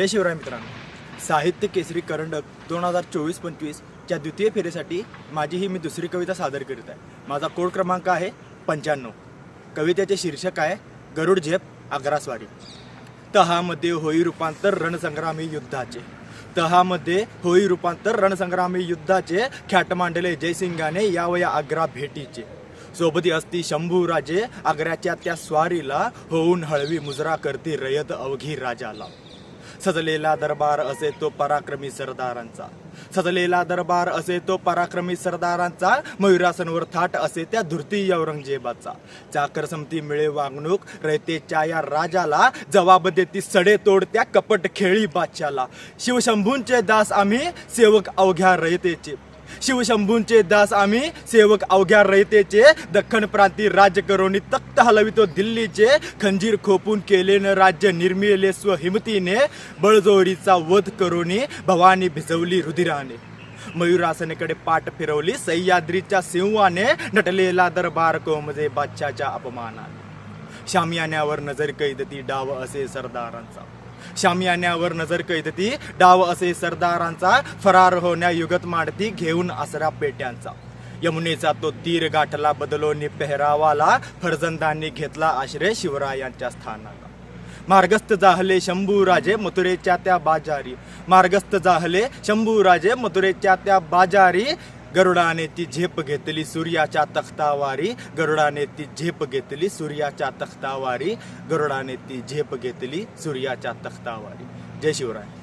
जय शिवराय मित्रांनो. साहित्य केसरी करंडक दोन हजार चोवीस पंचवीसच्या द्वितीय फेरीसाठी माझी ही मी दुसरी कविता सादर करीत आहे. माझा कोड क्रमांक आहे पंच्याण्णव. कवितेचे शीर्षक आहे गरुड झेप आग्रास्वारी. तहामध्ये होई रूपांतर रणसंग्रामी युद्धाचे. तहामध्ये होई रूपांतर रणसंग्रामी युद्धाचे. ख्याट मांडले जयसिंगाने यावया आग्रा भेटीचे. सोबती असती शंभूराजे आग्र्याच्या त्या स्वारीला. होऊन हळवी मुजरा करती रयत अवघी राजाला. सजलेला दरबार असे तो पराक्रमी सरदारांचा. सजलेला दरबार असे तो पराक्रमी सरदारांचा. मयुरासनवर थाट असे त्या धुर्ती औरंगजेबाचा. चाकर समती मिळे वागणूक रयतेच्या या राजाला. जवाब देती सडे तोड त्या कपट खेळी बादशाला शिवशंभूंचे दास आम्ही सेवक अवघ्या रयतेचे. शिवशंभूंचे दास आम्ही सेवक अवघ्या रयतेचे दख्खन प्रांती राज्य करोनी तख्त हलवितो दिल्लीचे खंजीर खोपून केलेनं राज्य निर्मिले स्वहिमतीने बळजोरीचा वध करोनी भवानी भिजवली रुधिराने. मयुरासनेकडे पाठ फिरवली सह्याद्रीच्या सिंहाने नटलेला दरबार कोमजे बादशाच्या अपमानाने. शामियान्यावर नजर कैद ती डाव असे सरदारांचा. शामियान्यावर नजर कैदती डाव असे सरदारांचा फरार होण्या युगत मांडती घेऊन आसरा पेट्यांचा. यमुनेचा तो तीर गाठला बदलोनी पेहरावाला फरजंदांनी घेतला आश्रय शिवरायांच्या स्थानाला. मार्गस्थ जाहले शंभूराजे मथुरेच्या त्या बाजारी. मार्गस्थ जाहले शंभूराजे मथुरेच्या त्या बाजारी. गरुडाने ती झेप घेतली सूर्याच्या तख्तावारी. गरुडाने ती झेप घेतली सूर्याच्या तख्तावारी. गरुडाने ती झेप घेतली सूर्याच्या तख्तावारी. जय शिवराय.